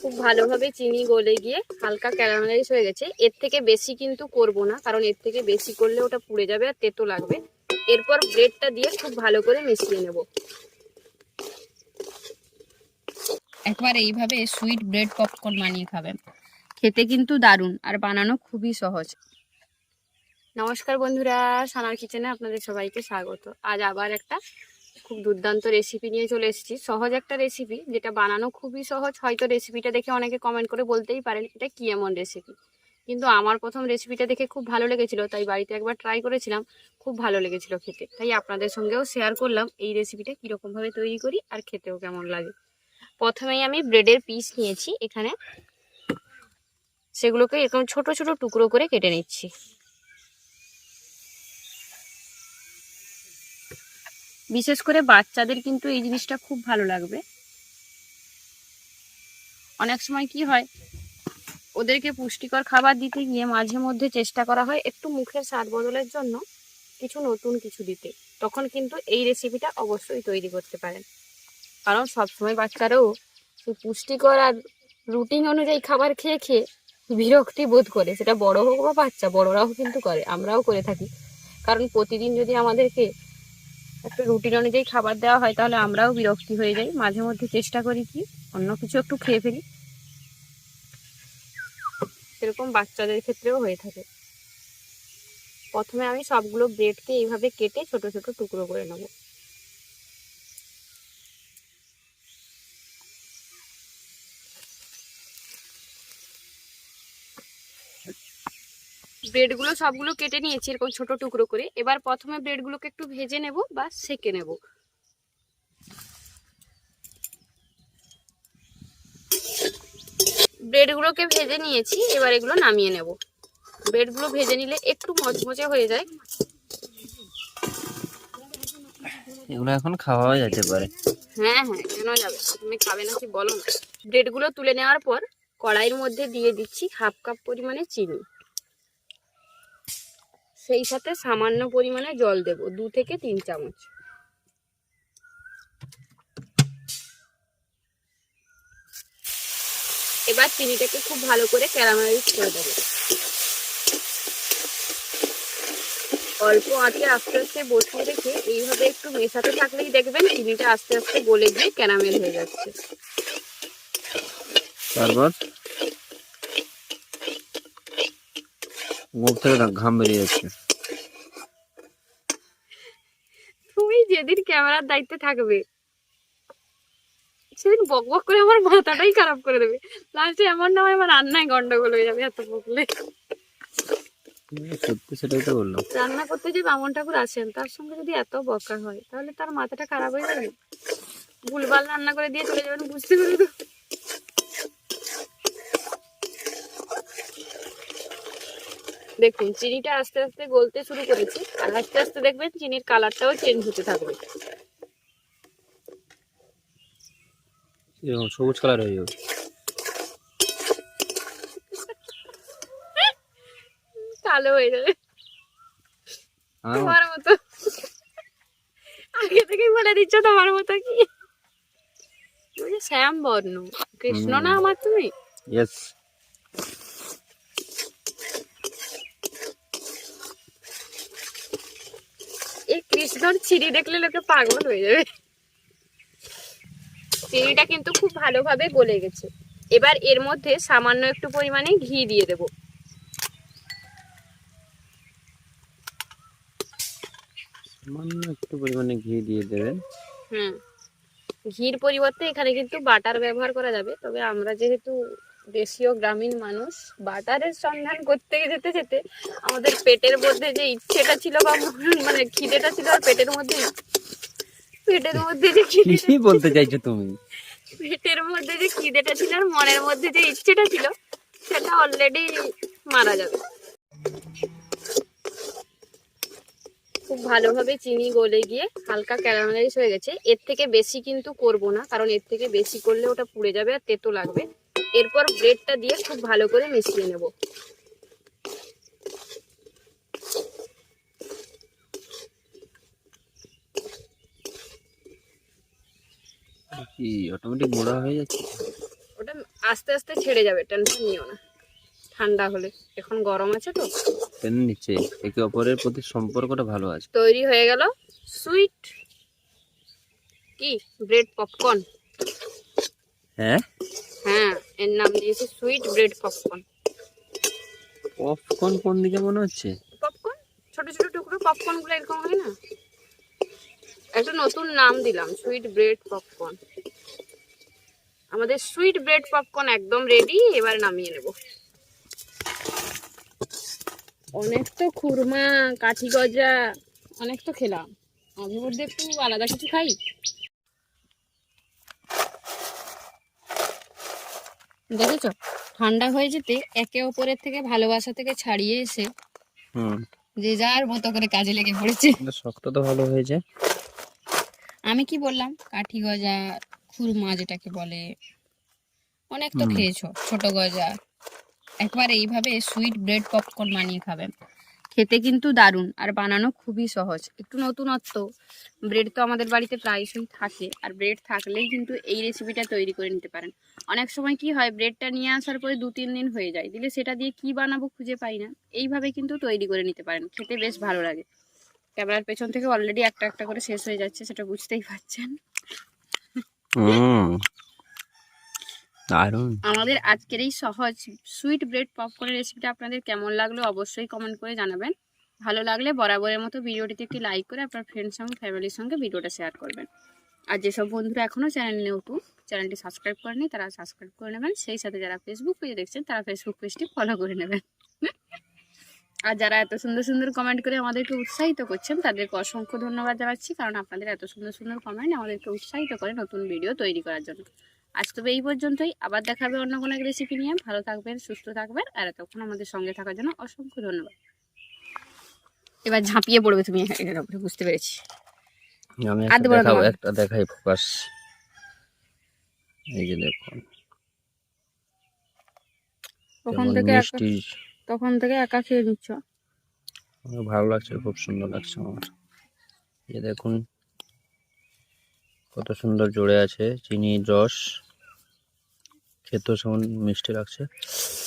খুব ভালোভাবে চিনি গলে গিয়ে হালকা ক্যারামেলাইজ হয়ে গেছে। এর থেকে বেশি কিন্তু করব না কারণ এর থেকে বেশি করলে ওটা পুড়ে যাবে আর তেতো লাগবে। এরপর ব্রেডটা দিয়ে খুব ভালো করে মিশিয়ে নেব। একবার এইভাবে সুইট ব্রেড পপকর্ন বানিয়ে খাবেন খেতে কিন্তু দারুণ আর বানানো খুবই সহজ। নমস্কার বন্ধুরা সানার কিচেনে আপনাদের সবাইকে স্বাগত। আজ আবার একটা খুব দুর্দান্ত রেসিপি নিয়ে চলে এসেছি। সহজ একটা রেসিপি যেটা বানানো খুবই সহজ, হয়তো রেসিপিটা দেখে অনেকে কমেন্ট করে বলতেই পারেন এটা কি এমন রেসিপি কিন্তু আমার প্রথম রেসিপিটা দেখে খুব ভালো লেগেছিল, তাই বাড়িতে একবার ট্রাই করেছিলাম, খুব ভালো লেগেছিল খেতে। তাই আপনাদের সঙ্গেও শেয়ার করলাম এই রেসিপিটা কীরকমভাবে তৈরি করি আর খেতেও কেমন লাগে। প্রথমেই আমি ব্রেডের পিস নিয়েছি এখানে। সেগুলোকে এরকম ছোট ছোট টুকরো করে কেটে নিচ্ছি। বিশেষ করে বাচ্চাদের কিন্তু এই জিনিসটা খুব ভালো লাগবে। অনেক সময় কি হয়, ওদেরকে পুষ্টিকর খাবার দিতে গিয়ে মাঝে মধ্যে চেষ্টা করা হয় একটু মুখের স্বাদ বদলের জন্য কিছু নতুন কিছু দিতে। তখন কিন্তু এই রেসিপিটা অবশ্যই তৈরি করতে পারেন। কারণ সবসময় বাচ্চারাও পুষ্টিকর আর রুটিন অনুযায়ী খাবার খেয়ে খেয়ে বিরক্তি বোধ করে। সেটা বড় হোক বা বাচ্চা, বড়রাও কিন্তু করে, আমরাও করে থাকি। কারণ প্রতিদিন যদি আমাদেরকে একটা রুটিন অনুযায়ী খাবার দেওয়া হয়, তাহলে আমরাও বিরক্তি হয়ে যাই। মাঝে মধ্যে চেষ্টা করি কি, অন্য কিছু একটু খেয়ে ফেলি। সেরকম বাচ্চাদের ক্ষেত্রেও হয়ে থাকে। প্রথমে আমি সবগুলো ব্রেডকে এইভাবে কেটে ছোট ছোট টুকরো করে নেব। ব্রেডগুলো সবগুলো কেটে নিয়েছি এরকম ছোট টুকরো করে। এবার প্রথমে ব্রেডগুলোকে একটু ভেজে নেব বা সেকে নেব। ব্রেডগুলোকে ভেজে নিয়েছি এবার এগুলো নামিয়ে নেব। ব্রেডগুলো ভেজে নিলে একটু মচমচে হয়ে যায়। এগুলো এখন খাওয়া যেতে পারে। হ্যাঁ হ্যাঁ কেন যাবে? তুমি খাবে না কি বলো না। ব্রেডগুলো তুলে নেওয়ার পর কড়াইয়ের মধ্যে দিয়ে দিচ্ছি হাফ কাপ পরিমাণে চিনি। সেই সাথে সামান্য পরিমাণে জল দেব, দু থেকে তিন চামচ। এবার চিনিটাকে খুব ভালো করে ক্যারামেলাইজ করে দেবো। অল্প আঁচে আস্তে আস্তে বসিয়ে রেখে এইভাবে একটু মেশাতে থাকলেই দেখবেন চিনিটা আস্তে আস্তে গলে গিয়ে ক্যারামেল হয়ে যাচ্ছে। তারপর? মুখ থেকে ঘাম বেরিয়ে যাচ্ছে। তুমি যেদিন ক্যামেরার দায়িত্বে থাকবে সেদিন বক বক করে আমার মাথাটাই খারাপ করে দেবে। লাস্টে এমন না আমার রান্নায় গন্ডগোল হয়ে যাবে এত বকলে। সত্যি সেটাই তো বললাম। রান্না করতে যে বামন ঠাকুর আসেন তার সঙ্গে যদি এত বকা হয় তাহলে তার মাথাটা খারাপ হয়ে যাবে? ভুলভাল রান্না করে দিয়ে চলে যাবেন বুঝতে পেরে তো দেখুন চিনিটা আস্তে আস্তে গলতে শুরু করেছে আর আস্তে আস্তে দেখবেন চিনির কালারটাও চেঞ্জ হতে থাকবে। সবুজ কালার হয়ে যাবে। কালো হয়ে যাবে। তোমার মতো। আগে থেকেই বলে দিচ্ছ তোমার মতো কি? শ্যাম বর্ণ কৃষ্ণ না আমার তুমি? ইয়েস এই কৃষ্ণর চিড়ি দেখলে লোকে পাগল হয়ে যাবে। চিড়িটা কিন্তু খুব ভালোভাবে গলে গেছে। এবার এর মধ্যে সামান্য একটু পরিমাণে ঘি দিয়ে দেব। সামান্য একটু পরিমাণে ঘি দিয়ে দেবেন। হুম। ঘির পরিবর্তে এখানে কিন্তু বাটার ব্যবহার করা যাবে। তবে আমরা যেহেতু দেশীয় গ্রামীণ মানুষ বাটারের সন্ধান করতে যেতে যেতে আমাদের পেটের মধ্যে যে ইচ্ছেটা ছিল বা মানে খিদেটা ছিল আর পেটের মধ্যে পেটের মধ্যে যে খিদে কি বলতে চাইছো তুমি? পেটের মধ্যে যে খিদেটা ছিল আর মনের মধ্যে যে ইচ্ছেটা ছিল সেটা অলরেডি মারা যাবে। খুব ভালোভাবে চিনি গলে গিয়ে হালকা ক্যারামেলাইজ হয়ে গেছে। এর থেকে বেশি কিন্তু করব না কারণ এর থেকে বেশি করলে ওটা পুড়ে যাবে আর তেতো লাগবে। এরপর ব্রেডটা দিয়ে খুব ভালো করে মিশিয়ে নেব। কি অটোমেটিক মোড়া হয়ে যাচ্ছে? ওটা আস্তে আস্তে ছেড়ে যাবে টেনশন নিও না। ঠান্ডা হলে। এখন গরম আছে তো। টেনে নিচ্ছে। একে অপরের প্রতি সম্পর্কটা ভালো আছে। তৈরি হয়ে গেল সুইট কি? ব্রেড পপকর্ন হ্যাঁ? হ্যাঁ। এর নাম দিয়েছে সুইট ব্রেড পপকর্ন পপকর্ন কোন দিকে মনে হচ্ছে? পপকর্ন ছোট ছোট টুকরো পপকর্নগুলো এরকম হয় না? একটা নতুন নাম দিলাম সুইট ব্রেড পপকর্ন আমাদের সুইট ব্রেড পপকর্ন একদম রেডি এবার নামিয়ে নেব। অনেক তো খুরমা কাঠি গজা অনেক তো খেলাম। মাঝে মধ্যে একটু আলাদা কিছু খাই? দেখেছ? ঠান্ডা হয়ে যেতে একে অপরের থেকে ভালোবাসা থেকে ছাড়িয়ে এসে যে যার মতো করে কাজে লেগে পড়েছে। শক্ত তো ভালো হয়েছে আমি কি বললাম? কাঠি গজা খুরমা যেটাকে বলে অনেক তো খেয়েছো ছোট গজা। একবার এইভাবে সুইট ব্রেড পপকর্ন বানিয়ে খাবেন খেতে কিন্তু দারুণ, আর বানানো খুবই সহজ। একটু নতুনত্ব ব্রেড তো আমাদের বাড়িতে প্রায়শই থাকে, আর ব্রেড থাকলেই কিন্তু এই রেসিপিটা তৈরি করে নিতে পারেন। অনেক সময় কি হয় ব্রেডটা নিয়ে আসার পরে দু তিন দিন হয়ে যায়, দিলে সেটা দিয়ে কি বানাবো খুঁজে পাই না। এইভাবে কিন্তু তৈরি করে নিতে পারেন, খেতে বেশ ভালো লাগে। ক্যামেরার পেছন থেকে অলরেডি একটা একটা করে শেষ হয়ে যাচ্ছে, সেটা বুঝতেই পারছেন। আমাদের আজকের এই সহজ সুইট ব্রেড পপকর্নের রেসিপিটা আপনাদের কেমন লাগল অবশ্যই কমেন্ট করে জানাবেন। ভালো লাগলে বরাবরের মতো ভিডিওটিতে একটি লাইক করে আপনার ফ্রেন্ডস সঙ্গে ফ্যামিলির সঙ্গে ভিডিওটা শেয়ার করবেন। আর যেসব বন্ধুরা এখনও চ্যানেল নতুন চ্যানেলটি সাবস্ক্রাইব করেনি তারা সাবস্ক্রাইব করে নেবেন। সেই সাথে যারা ফেসবুক পেজে দেখছেন, তারা ফেসবুক পেজটি ফলো করে নেবেন। আর যারা এত সুন্দর সুন্দর কমেন্ট করে আমাদেরকে উৎসাহিত করছেন, তাদেরকে অসংখ্য ধন্যবাদ জানাচ্ছি, কারণ আপনাদের এত সুন্দর সুন্দর কমেন্ট আমাদেরকে উৎসাহিত করে নতুন ভিডিও তৈরি করার জন্য। আজ তবে এই পর্যন্তই। আবার দেখাবে অন্য কোনো এক রেসিপি নিয়ে। ভালো থাকবেন সুস্থ থাকবেন আর এতক্ষণ আমাদের সঙ্গে থাকার জন্য অসংখ্য ধন্যবাদ। এবার ঝাঁপিয়ে পড়বে তুমি। এটার উপরে বুঝতে পেরেছি। আমি একটা দেখাই ফোকাস। এই যে দেখুন। তখন থেকে একা তখন থেকে একা খেয়ে নিচ্ছ? ভালো লাগছে খুব সুন্দর লাগছে আমার। এই দেখুন কত সুন্দর জুড়ে আছে চিনি রস। খেতেও সেমন মিষ্টি লাগছে।